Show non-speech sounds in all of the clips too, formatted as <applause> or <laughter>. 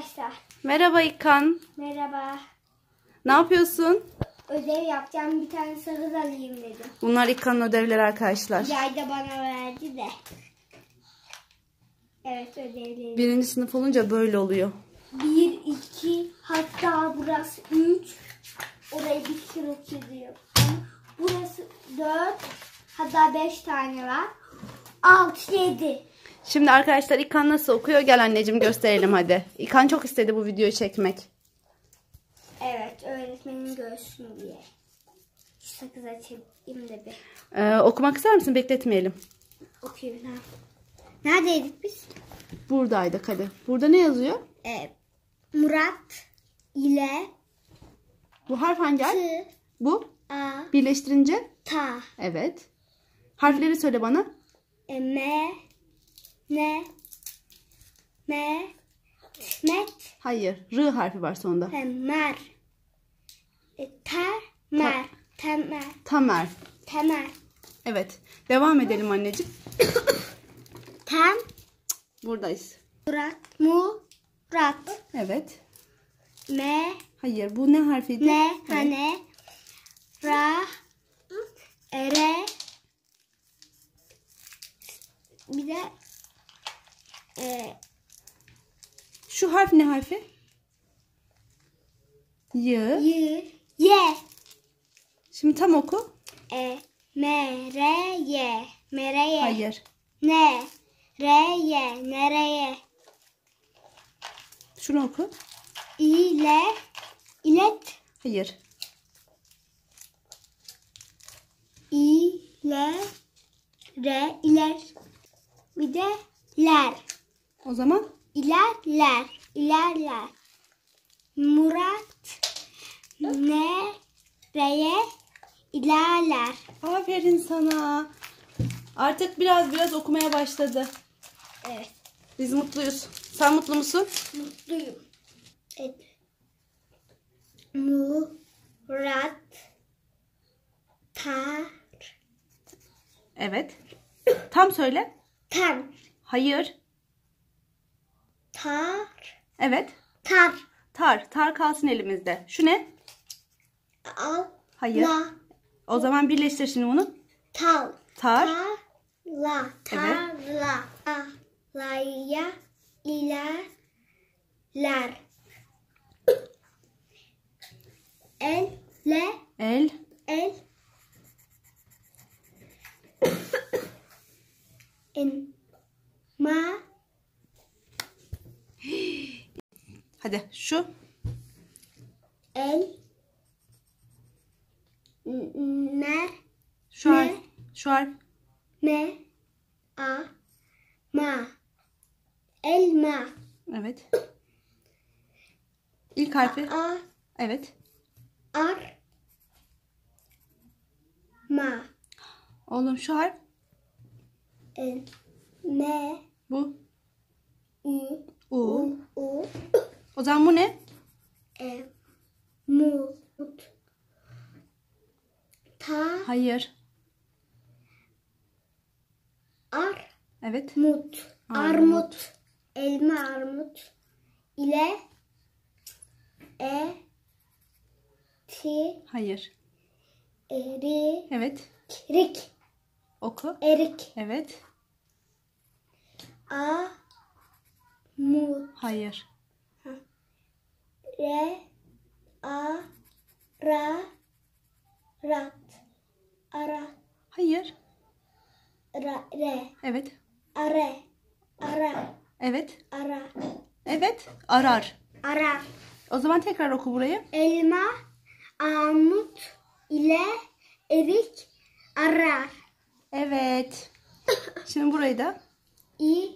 arkadaşlar. Merhaba İlkan. Merhaba. Ne yapıyorsun? Ödev yapacağım. Bir tane sakız alayım dedim. Bunlar İlkan'ın ödevleri arkadaşlar. Yay da bana verdi de. Evet ödevleri. Birinci sınıf olunca böyle oluyor. Bir, iki, hatta burası üç. Orayı bir kere çiziyor. Burası dört, hatta beş tane var. Altı, yedi. Şimdi arkadaşlar İlkan nasıl okuyor? Gel anneciğim gösterelim hadi. İlkan çok istedi bu videoyu çekmek. Evet öğretmenin görsün diye. Şu sakız açayım da bir Ee, okumak ister misin? Bekletmeyelim. okuyayım. ha. Neredeydik biz? Buradaydık hadi. Burada ne yazıyor? Ee, Murat ile Bu harf hangi harf? T, Bu. A, Birleştirince? Ta, Evet. Harfleri söyle bana. e, M, N, M, Met, Hayır. R harfi var sonunda. Mer, e, Ter, Mer, Temer, Tamer. Temer, Evet. Devam edelim anneciğim. Tem, Buradayız. Murat, Murat, Evet. M, Hayır. Bu ne harfiydi? Ne, Evet. Hane, Ra, Ere, bir de e, Şu harf ne harfi? Y. Y, Y, Şimdi tam oku. E, M, R, Y, M, R, Y, Hayır. N, R, Y, nereye, Şunu oku. İle, ilet, Hayır. İle, R, iler, bir de ler. O zaman İlerler, ilerler. Murat nereye ilerler? aferin sana. Artık biraz biraz okumaya başladı. Evet, Biz mutluyuz. Sen mutlu musun? mutluyum. Evet. Murat tar Evet. Tam söyle. tar Hayır. Tar Evet. tar Tar. Tar kalsın elimizde. Şu ne? al Hayır. la O zaman birleştir şimdi bunu. tal Tar. la tarla tarlaya ilerler. El le El. el en ma Hadi şu. el mer Şu Ne? harf. Şu harf. me a ma elma Evet. İlk harfi. a Evet. ar ma Oğlum şu harf. el me O zaman bu ne? e mut ta Hayır. ar Evet. mut Armut. armut elma armut ile e ti Hayır. eri Evet. rik Oku. erik Evet. a mut Hayır. Re a ra rat ara Hayır. ra re Evet. are ara Evet. ara Evet. Arar. arar O zaman tekrar oku burayı. elma armut ile erik arar Evet. Şimdi burayı da. i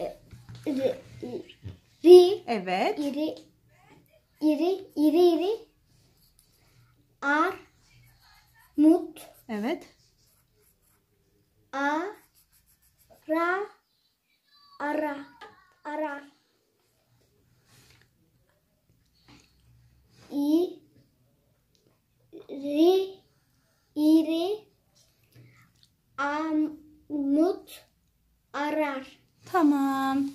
e, ri Evet. iri iri iri iri ar mut Evet. a ra ara arar i ri iri armut arar. Tamam.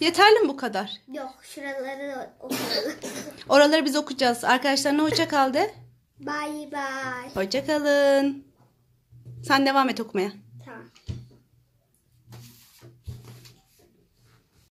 Yeterli mi bu kadar? Yok şuraları <laughs> okuyalım. Oraları biz okuyacağız. Arkadaşlarına hoşça kal de. bye bye. Hoşça kalın. Sen devam et okumaya.